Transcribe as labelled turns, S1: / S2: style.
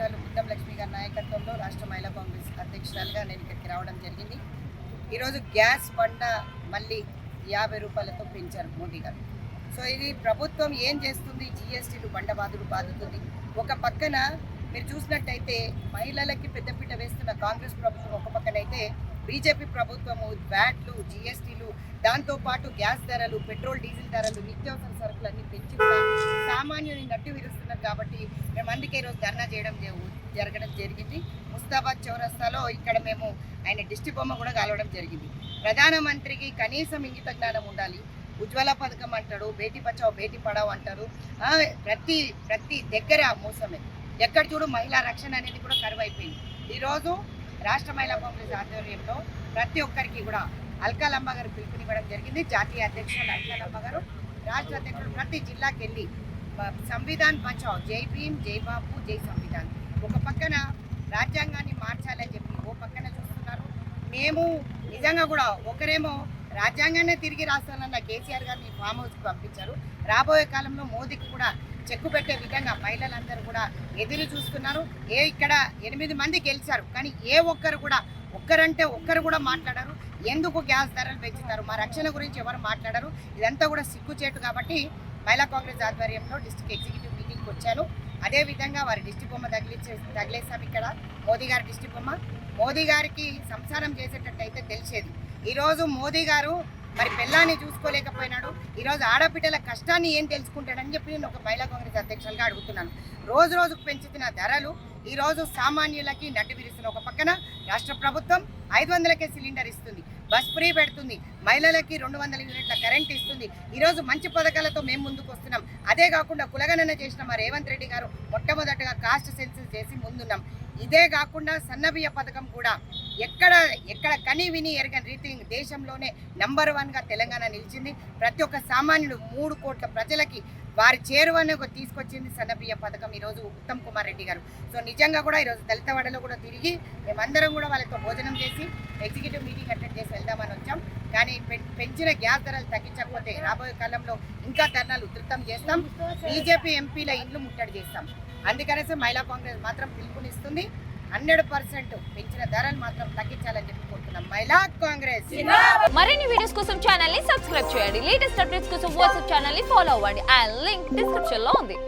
S1: అధ్యక్షురాలు గుడ్డం లక్ష్మి గారి నాయకత్వంలో రాష్ట్ర మహిళా కాంగ్రెస్ అధ్యక్షురాలుగా నేను ఇక్కడికి రావడం జరిగింది. ఈరోజు గ్యాస్ బండ మళ్ళీ యాభై రూపాయలతో పెంచారు మోదీ గారు. సో ఇది ప్రభుత్వం ఏం చేస్తుంది? జిఎస్టీలు బండబాదులు బాదుతుంది. ఒక పక్కన మీరు చూసినట్టయితే మహిళలకి పెద్దపీట వేస్తున్న కాంగ్రెస్ ప్రభుత్వం ఒక పక్కనైతే బీజేపీ ప్రభుత్వము వ్యాట్లు జిఎస్టీలు దాంతోపాటు గ్యాస్ ధరలు పెట్రోల్ డీజిల్ ధరలు నిత్యావసర సరుకులన్నీ పెంచి కూడా సామాన్యుని నట్టు విరుస్తున్నారు కాబట్టి మేము అందుకే ఈరోజు ధర్నా చేయడం జరగడం జరిగింది. ముస్తాబాద్ చౌరస్తాలో ఇక్కడ మేము ఆయన దిష్టి బొమ్మ కూడా కాలవడం జరిగింది. ప్రధానమంత్రికి కనీసం ఇంగిత జ్ఞానం ఉండాలి. ఉజ్వల పథకం అంటాడు బేటీ బచావ్ బేటీ పడావ్ అంటారు. ప్రతి ప్రతి దగ్గర మోసమే. ఎక్కడ చూడు మహిళా రక్షణ అనేది కూడా కరువైపోయింది. ఈరోజు రాష్ట్ర మహిళా కాంగ్రెస్ ఆధ్వర్యంలో ప్రతి ఒక్కరికి కూడా అల్కాలమ్మ గారు పిలుపునివ్వడం జరిగింది. జాతీయ అధ్యక్షులు అల్కాలమ్మ గారు రాష్ట్ర అధ్యక్షులు ప్రతి జిల్లాకి వెళ్ళి సంవిధాన్ బచావ్ జై భీమ్ జై బాబు జై సంవిధాన్. ఒక పక్కన రాజ్యాంగాన్ని మార్చాలని చెప్పి ఓ పక్కన చూస్తున్నారు. మేము నిజంగా కూడా ఒకరేమో రాజ్యాంగాన్ని తిరిగి రాస్తానన్న కేసీఆర్ గారిని ఫామ్ హౌస్కి పంపించారు. రాబోయే కాలంలో మోదీకి కూడా చెక్కు పెట్టే విధంగా మహిళలందరూ కూడా ఎదురు చూస్తున్నారు. ఏ ఇక్కడ ఎనిమిది మంది గెలిచారు కానీ ఏ ఒక్కరు కూడా ఒక్కరంటే ఒక్కరు కూడా మాట్లాడారు. ఎందుకు గ్యాస్ ధరలు పెంచుతారు? మా రక్షణ గురించి ఎవరు మాట్లాడరు? ఇదంతా కూడా సిగ్గుచేటు కాబట్టి మహిళా కాంగ్రెస్ ఆధ్వర్యంలో డిస్ట్రిక్ట్ ఎగ్జిక్యూటివ్ మీటింగ్కి వచ్చాను. అదే విధంగా వారి డిస్టిక్ బొమ్మ తగిలించే తగిలేసాం ఇక్కడ. మోదీ గారి డిస్టిక్ బొమ్మ. మోదీ గారికి సంసారం చేసేటట్టయితే తెలిసేది. ఈరోజు మోదీ గారు మరి పిల్లాన్ని చూసుకోలేకపోయినాడు. ఈరోజు ఆడపిల్లల కష్టాన్ని ఏం తెలుసుకుంటాడని చెప్పి నేను ఒక మహిళా కాంగ్రెస్ అధ్యక్షులుగా అడుగుతున్నాను. రోజు రోజుకు పెంచుతున్న ధరలు ఈరోజు సామాన్యులకి నడ్డు విరుస్తున్న ఒక పక్కన రాష్ట్ర ప్రభుత్వం ఐదు వందలకే సిలిండర్ ఇస్తుంది బస్ ఫ్రీ పెడుతుంది మహిళలకి రెండు వందల యూనిట్ల కరెంట్ ఇస్తుంది. ఈరోజు మంచి పథకాలతో మేము ముందుకు వస్తున్నాం. అదే కాకుండా కులగణన చేసిన మా రేవంత్ రెడ్డి గారు మొట్టమొదటగా కాస్ట్ సెన్సస్ చేసి ముందున్నాం. ఇదే కాకుండా సన్నబియ్య పథకం కూడా ఎక్కడ ఎక్కడ కని విని ఎరగని దేశంలోనే నంబర్ వన్గా తెలంగాణ నిలిచింది. ప్రతి ఒక్క సామాన్యుడు మూడు కోట్ల ప్రజలకి వారి చేరువని తీసుకొచ్చింది సన్నబియ్య పథకం ఈరోజు ఉత్తమ్ కుమార్ రెడ్డి గారు. సో నిజంగా కూడా ఈరోజు దళితవాడలో కూడా తిరిగి మేమందరం కూడా వాళ్ళతో భోజనం చేసి ఎగ్జిక్యూటివ్ మీటింగ్ అటెండ్ చేసి వెళ్దామని వచ్చాం. కానీ పె- పెంచిన గ్యాస్ ధరలు తగ్గించకపోతే రాబోయే కాలంలో ఇంకా ధర్నాలు ఉధృతం చేస్తాం. బీజేపీ ఎంపీల ఇండ్లు ముట్టడి చేస్తాం. అందుకనేసి మహిళా కాంగ్రెస్ మాత్రం పిలుపునిస్తుంది. హండ్రెడ్ పర్సెంట్ పెంచిన ధరలు మాత్రం తగ్గించాలని చెప్పి కోరుతున్నాం. మహిళా కాంగ్రెస్.
S2: మరిన్ని వీడియోస్ కోసం ఛానల్ని సబ్స్క్రైబ్ చేయండి. లేటెస్ట్ అప్డేట్స్ కోసం వాట్సాప్ ఛానల్ని ఫాలో అవ్వండి. ఆ లింక్ డిస్క్రిప్షన్లో ఉంది.